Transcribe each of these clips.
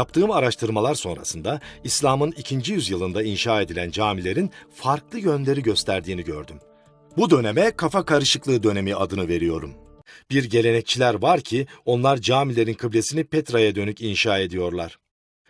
Yaptığım araştırmalar sonrasında İslam'ın ikinci yüzyılında inşa edilen camilerin farklı yönleri gösterdiğini gördüm. Bu döneme kafa karışıklığı dönemi adını veriyorum. Bir gelenekçiler var ki onlar camilerin kıblesini Petra'ya dönük inşa ediyorlar.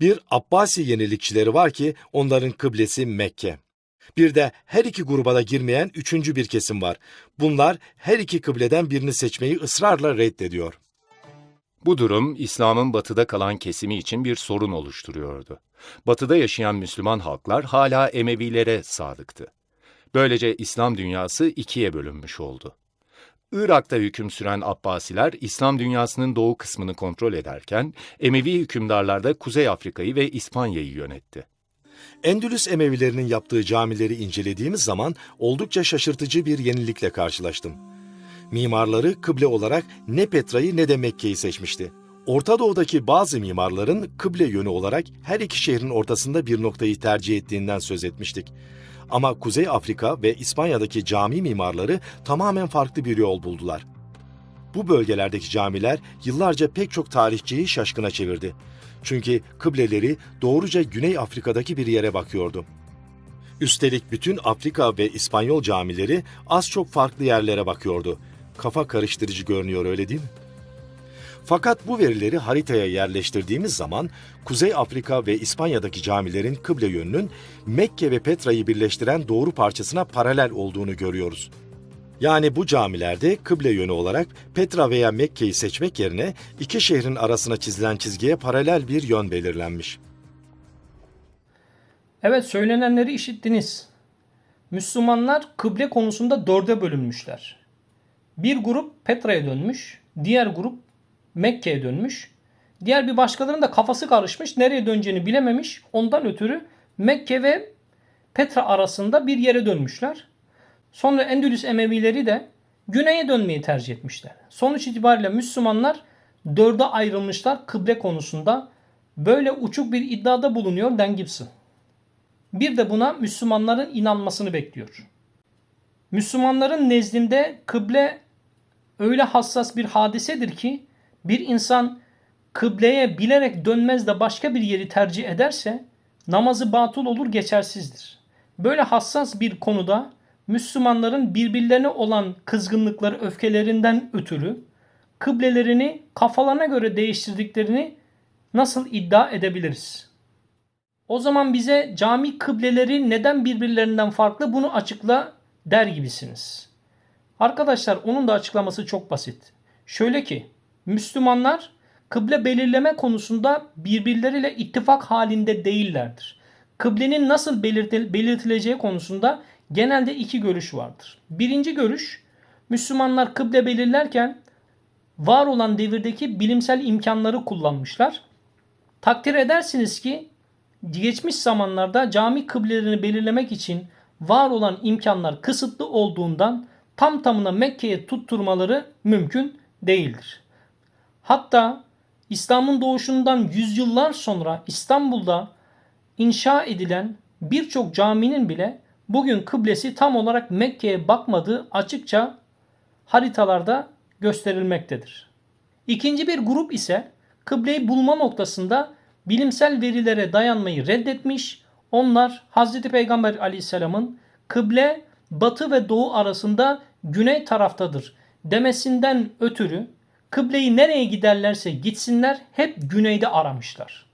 Bir Abbasi yenilikçileri var ki onların kıblesi Mekke. Bir de her iki gruba da girmeyen üçüncü bir kesim var. Bunlar her iki kıbleden birini seçmeyi ısrarla reddediyor. Bu durum İslam'ın batıda kalan kesimi için bir sorun oluşturuyordu. Batıda yaşayan Müslüman halklar hala Emevilere sadıktı. Böylece İslam dünyası ikiye bölünmüş oldu. Irak'ta hüküm süren Abbasiler İslam dünyasının doğu kısmını kontrol ederken Emevi hükümdarlar da Kuzey Afrika'yı ve İspanya'yı yönetti. Endülüs Emevilerinin yaptığı camileri incelediğimiz zaman oldukça şaşırtıcı bir yenilikle karşılaştım. Mimarları kıble olarak ne Petra'yı ne de Mekke'yi seçmişti. Orta Doğu'daki bazı mimarların kıble yönü olarak her iki şehrin ortasında bir noktayı tercih ettiğinden söz etmiştik. Ama Kuzey Afrika ve İspanya'daki cami mimarları tamamen farklı bir yol buldular. Bu bölgelerdeki camiler yıllarca pek çok tarihçiyi şaşkına çevirdi. Çünkü kıbleleri doğruca Güney Afrika'daki bir yere bakıyordu. Üstelik bütün Afrika ve İspanyol camileri az çok farklı yerlere bakıyordu. Kafa karıştırıcı görünüyor öyle değil mi? Fakat bu verileri haritaya yerleştirdiğimiz zaman Kuzey Afrika ve İspanya'daki camilerin kıble yönünün Mekke ve Petra'yı birleştiren doğru parçasına paralel olduğunu görüyoruz. Yani bu camilerde kıble yönü olarak Petra veya Mekke'yi seçmek yerine iki şehrin arasına çizilen çizgiye paralel bir yön belirlenmiş. Evet söylenenleri işittiniz. Müslümanlar kıble konusunda dörde bölünmüşler. Bir grup Petra'ya dönmüş, diğer grup Mekke'ye dönmüş. Diğer bir başkalarının da kafası karışmış, nereye döneceğini bilememiş. Ondan ötürü Mekke ve Petra arasında bir yere dönmüşler. Sonra Endülüs Emevileri de güneye dönmeyi tercih etmişler. Sonuç itibariyle Müslümanlar dörde ayrılmışlar kıble konusunda. Böyle uçuk bir iddiada bulunuyor Dan. Bir de buna Müslümanların inanmasını bekliyor. Müslümanların nezdinde kıble öyle hassas bir hadisedir ki bir insan kıbleye bilerek dönmez de başka bir yeri tercih ederse namazı batıl olur geçersizdir. Böyle hassas bir konuda Müslümanların birbirlerine olan kızgınlıkları, öfkelerinden ötürü kıblelerini kafalarına göre değiştirdiklerini nasıl iddia edebiliriz? O zaman bize cami kıbleleri neden birbirlerinden farklı bunu açıkla der gibisiniz. Arkadaşlar onun da açıklaması çok basit. Şöyle ki Müslümanlar kıble belirleme konusunda birbirleriyle ittifak halinde değillerdir. Kıblenin nasıl belirtil- belirtileceği konusunda genelde iki görüş vardır. Birinci görüş Müslümanlar kıble belirlerken var olan devirdeki bilimsel imkanları kullanmışlar. Takdir edersiniz ki geçmiş zamanlarda cami kıblelerini belirlemek için var olan imkanlar kısıtlı olduğundan tam tamına Mekke'ye tutturmaları mümkün değildir. Hatta İslam'ın doğuşundan yüzyıllar sonra İstanbul'da inşa edilen birçok caminin bile bugün kıblesi tam olarak Mekke'ye bakmadığı açıkça haritalarda gösterilmektedir. İkinci bir grup ise kıbleyi bulma noktasında bilimsel verilere dayanmayı reddetmiş. Onlar Hz. Peygamber aleyhisselamın kıble batı ve doğu arasında güney taraftadır demesinden ötürü kıbleyi nereye giderlerse gitsinler hep güneyde aramışlar.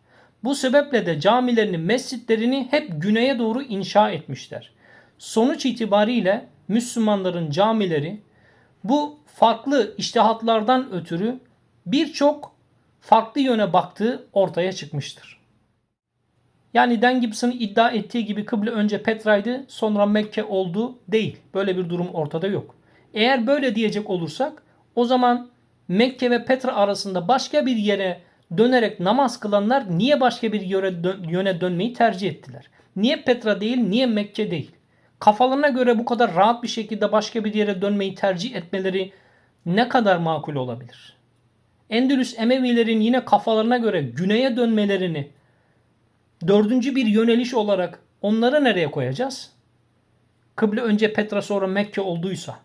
Bu sebeple de camilerini, mescitlerini hep güneye doğru inşa etmişler. Sonuç itibariyle Müslümanların camileri bu farklı iştihatlardan ötürü birçok farklı yöne baktığı ortaya çıkmıştır. Yani Dan Gibson'ın iddia ettiği gibi kıble önce Petra'ydı sonra Mekke oldu değil. Böyle bir durum ortada yok. Eğer böyle diyecek olursak o zaman Mekke ve Petra arasında başka bir yere dönerek namaz kılanlar niye başka bir yöne, dö- yöne dönmeyi tercih ettiler? Niye Petra değil, niye Mekke değil? Kafalarına göre bu kadar rahat bir şekilde başka bir yere dönmeyi tercih etmeleri ne kadar makul olabilir? Endülüs Emevilerin yine kafalarına göre güneye dönmelerini dördüncü bir yöneliş olarak onları nereye koyacağız? Kıble önce Petra sonra Mekke olduysa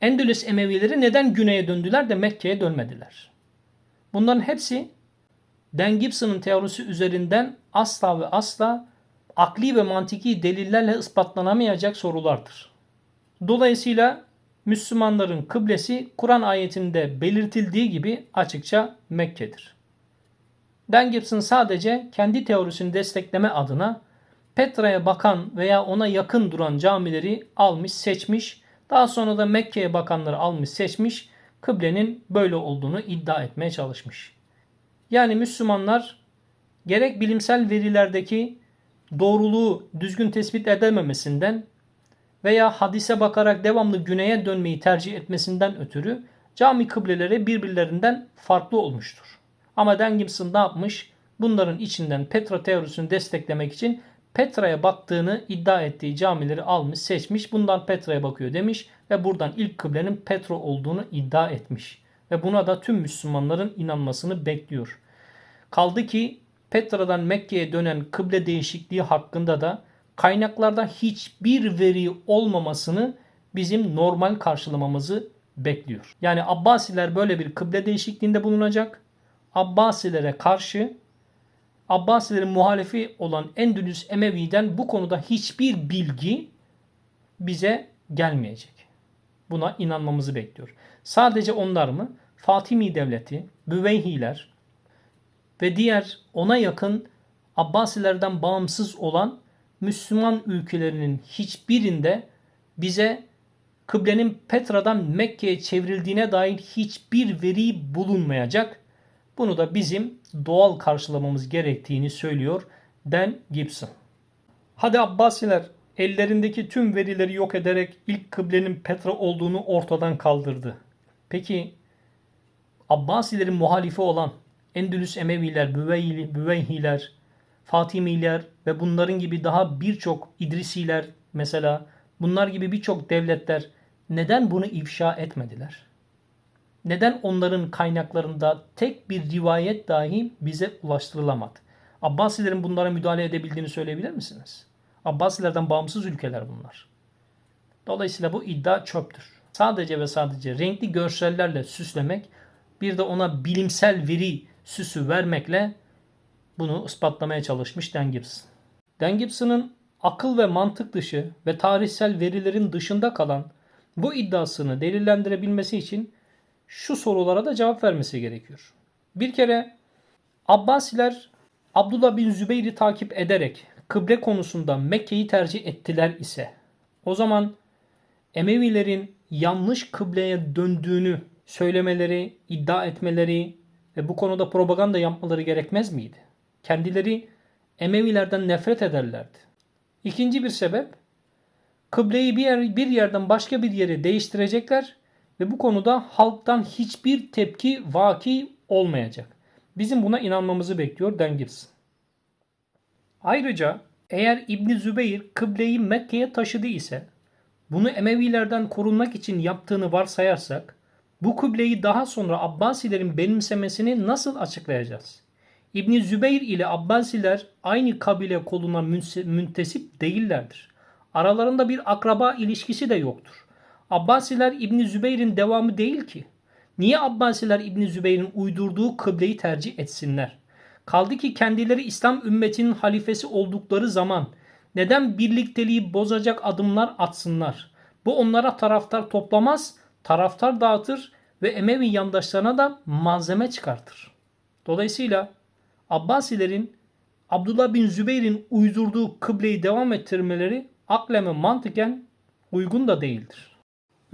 Endülüs Emevileri neden güneye döndüler de Mekke'ye dönmediler? Bunların hepsi Dan Gibson'ın teorisi üzerinden asla ve asla akli ve mantiki delillerle ispatlanamayacak sorulardır. Dolayısıyla Müslümanların kıblesi Kur'an ayetinde belirtildiği gibi açıkça Mekke'dir. Dan Gibson sadece kendi teorisini destekleme adına Petra'ya bakan veya ona yakın duran camileri almış, seçmiş. Daha sonra da Mekke'ye bakanları almış, seçmiş. Kıblenin böyle olduğunu iddia etmeye çalışmış. Yani Müslümanlar gerek bilimsel verilerdeki doğruluğu düzgün tespit edememesinden veya hadise bakarak devamlı güneye dönmeyi tercih etmesinden ötürü cami kıbleleri birbirlerinden farklı olmuştur. Ama Dan ne yapmış? Bunların içinden Petra teorisini desteklemek için Petra'ya baktığını iddia ettiği camileri almış, seçmiş. Bundan Petra'ya bakıyor demiş ve buradan ilk kıblenin Petra olduğunu iddia etmiş. Ve buna da tüm Müslümanların inanmasını bekliyor. Kaldı ki Petra'dan Mekke'ye dönen kıble değişikliği hakkında da kaynaklarda hiçbir veri olmamasını bizim normal karşılamamızı bekliyor. Yani Abbasiler böyle bir kıble değişikliğinde bulunacak. Abbasilere karşı Abbasilerin muhalefi olan Endülüs Emevi'den bu konuda hiçbir bilgi bize gelmeyecek. Buna inanmamızı bekliyor. Sadece onlar mı? Fatimi Devleti, Büveyhiler ve diğer ona yakın Abbasilerden bağımsız olan Müslüman ülkelerinin hiçbirinde bize kıblenin Petra'dan Mekke'ye çevrildiğine dair hiçbir veri bulunmayacak. Bunu da bizim doğal karşılamamız gerektiğini söylüyor Dan Gibson. Hadi Abbasiler ellerindeki tüm verileri yok ederek ilk kıblenin Petra olduğunu ortadan kaldırdı. Peki Abbasilerin muhalifi olan Endülüs Emeviler, Büveyli, Büveyhiler, Fatimiler ve bunların gibi daha birçok İdrisiler mesela bunlar gibi birçok devletler neden bunu ifşa etmediler? Neden onların kaynaklarında tek bir rivayet dahi bize ulaştırılamadı? Abbasilerin bunlara müdahale edebildiğini söyleyebilir misiniz? Abbasilerden bağımsız ülkeler bunlar. Dolayısıyla bu iddia çöptür. Sadece ve sadece renkli görsellerle süslemek, bir de ona bilimsel veri süsü vermekle bunu ispatlamaya çalışmış Dan Gibson. Dan Gibson'ın akıl ve mantık dışı ve tarihsel verilerin dışında kalan bu iddiasını delillendirebilmesi için şu sorulara da cevap vermesi gerekiyor. Bir kere Abbasiler Abdullah bin Zübeyir'i takip ederek kıble konusunda Mekke'yi tercih ettiler ise o zaman Emevilerin yanlış kıbleye döndüğünü söylemeleri, iddia etmeleri ve bu konuda propaganda yapmaları gerekmez miydi? Kendileri Emevilerden nefret ederlerdi. İkinci bir sebep kıbleyi bir, yer, bir yerden başka bir yere değiştirecekler ve bu konuda halktan hiçbir tepki vaki olmayacak. Bizim buna inanmamızı bekliyor Dan Gibson. Ayrıca eğer İbn Zübeyir kıbleyi Mekke'ye taşıdı ise bunu Emevilerden korunmak için yaptığını varsayarsak bu kıbleyi daha sonra Abbasilerin benimsemesini nasıl açıklayacağız? İbn Zübeyir ile Abbasiler aynı kabile koluna müntesip değillerdir. Aralarında bir akraba ilişkisi de yoktur. Abbasiler İbn Zübeyir'in devamı değil ki. Niye Abbasiler İbn Zübeyir'in uydurduğu kıbleyi tercih etsinler? Kaldı ki kendileri İslam ümmetinin halifesi oldukları zaman neden birlikteliği bozacak adımlar atsınlar? Bu onlara taraftar toplamaz, taraftar dağıtır ve Emevi yandaşlarına da malzeme çıkartır. Dolayısıyla Abbasilerin Abdullah bin Zübeyir'in uydurduğu kıbleyi devam ettirmeleri aklen ve mantıken uygun da değildir.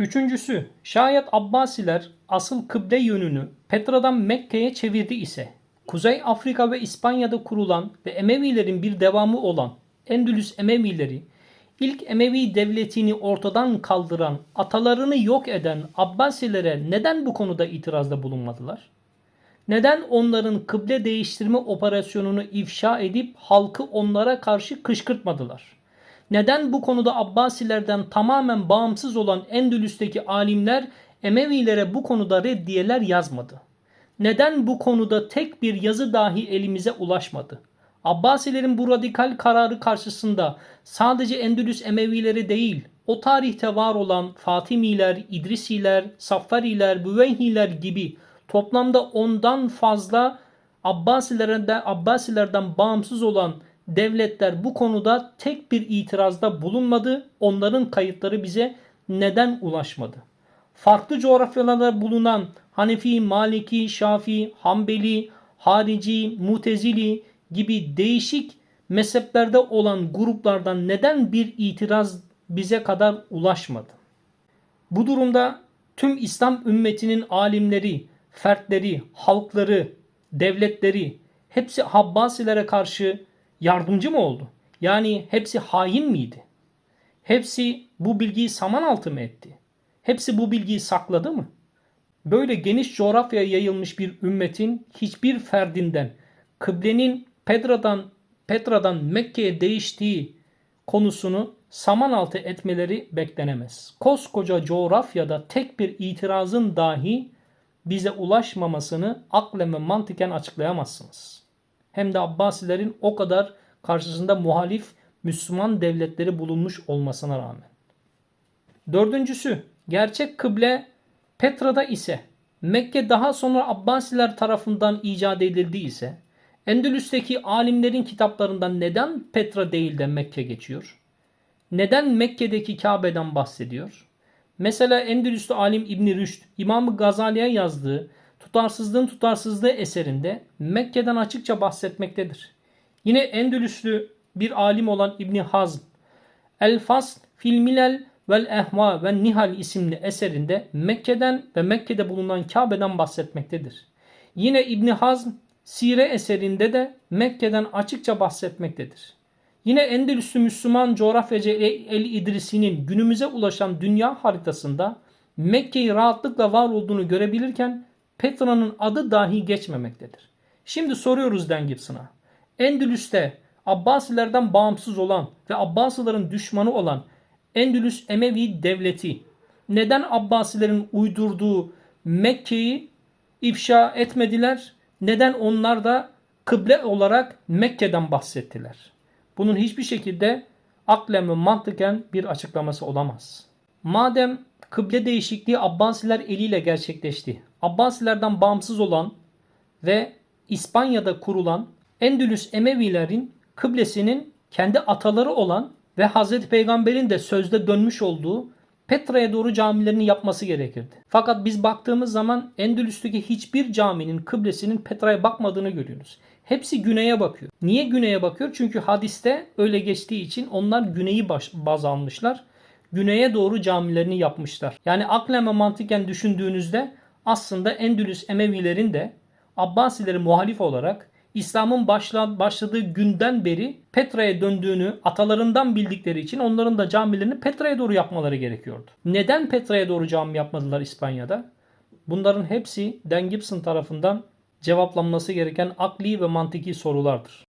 Üçüncüsü, şayet Abbasiler asıl kıble yönünü Petra'dan Mekke'ye çevirdi ise, Kuzey Afrika ve İspanya'da kurulan ve Emevilerin bir devamı olan Endülüs Emevileri, ilk Emevi devletini ortadan kaldıran, atalarını yok eden Abbasilere neden bu konuda itirazda bulunmadılar? Neden onların kıble değiştirme operasyonunu ifşa edip halkı onlara karşı kışkırtmadılar? Neden bu konuda Abbasilerden tamamen bağımsız olan Endülüs'teki alimler Emevilere bu konuda reddiyeler yazmadı? Neden bu konuda tek bir yazı dahi elimize ulaşmadı? Abbasilerin bu radikal kararı karşısında sadece Endülüs Emevileri değil, o tarihte var olan Fatimiler, İdrisiler, Saffariler, Büveyhiler gibi toplamda ondan fazla Abbasilerden, Abbasilerden bağımsız olan devletler bu konuda tek bir itirazda bulunmadı. Onların kayıtları bize neden ulaşmadı? Farklı coğrafyalarda bulunan Hanefi, Maliki, Şafii, Hanbeli, Harici, Mutezili gibi değişik mezheplerde olan gruplardan neden bir itiraz bize kadar ulaşmadı? Bu durumda tüm İslam ümmetinin alimleri, fertleri, halkları, devletleri hepsi Habbasilere karşı yardımcı mı oldu? Yani hepsi hain miydi? Hepsi bu bilgiyi saman altı mı etti? Hepsi bu bilgiyi sakladı mı? Böyle geniş coğrafyaya yayılmış bir ümmetin hiçbir ferdinden kıblenin Petra'dan Petra'dan Mekke'ye değiştiği konusunu saman altı etmeleri beklenemez. Koskoca coğrafyada tek bir itirazın dahi bize ulaşmamasını aklen ve mantıken açıklayamazsınız. Hem de Abbasilerin o kadar karşısında muhalif Müslüman devletleri bulunmuş olmasına rağmen. Dördüncüsü, gerçek kıble Petra'da ise Mekke daha sonra Abbasiler tarafından icat edildi ise Endülüs'teki alimlerin kitaplarından neden Petra değil de Mekke geçiyor? Neden Mekke'deki Kabe'den bahsediyor? Mesela Endülüslü alim İbn Rüşd, İmam Gazali'ye yazdığı Tutarsızlığın Tutarsızlığı eserinde Mekke'den açıkça bahsetmektedir. Yine Endülüslü bir alim olan İbn Hazm, El Fasl fil Milal vel Ehva ve Nihal isimli eserinde Mekke'den ve Mekke'de bulunan Kabe'den bahsetmektedir. Yine İbn Hazm Sire eserinde de Mekke'den açıkça bahsetmektedir. Yine Endülüslü Müslüman coğrafyacı El İdrisi'nin günümüze ulaşan dünya haritasında Mekke'yi rahatlıkla var olduğunu görebilirken Petra'nın adı dahi geçmemektedir. Şimdi soruyoruz Dan Gibson'a. Endülüs'te Abbasilerden bağımsız olan ve Abbasilerin düşmanı olan Endülüs Emevi devleti neden Abbasilerin uydurduğu Mekke'yi ifşa etmediler? Neden onlar da kıble olarak Mekke'den bahsettiler? Bunun hiçbir şekilde aklen ve mantıken bir açıklaması olamaz. Madem kıble değişikliği Abbasiler eliyle gerçekleşti. Abbasilerden bağımsız olan ve İspanya'da kurulan Endülüs Emevilerin kıblesinin kendi ataları olan ve Hazreti Peygamber'in de sözde dönmüş olduğu Petra'ya doğru camilerini yapması gerekirdi. Fakat biz baktığımız zaman Endülüs'teki hiçbir caminin kıblesinin Petra'ya bakmadığını görüyoruz. Hepsi güneye bakıyor. Niye güneye bakıyor? Çünkü hadiste öyle geçtiği için onlar güneyi baz almışlar. Güneye doğru camilerini yapmışlar. Yani aklen ve mantıken düşündüğünüzde aslında Endülüs Emevilerin de Abbasileri muhalif olarak İslam'ın başla, başladığı günden beri Petra'ya döndüğünü atalarından bildikleri için onların da camilerini Petra'ya doğru yapmaları gerekiyordu. Neden Petra'ya doğru cami yapmadılar İspanya'da? Bunların hepsi Dan Gibson tarafından cevaplanması gereken akli ve mantıki sorulardır.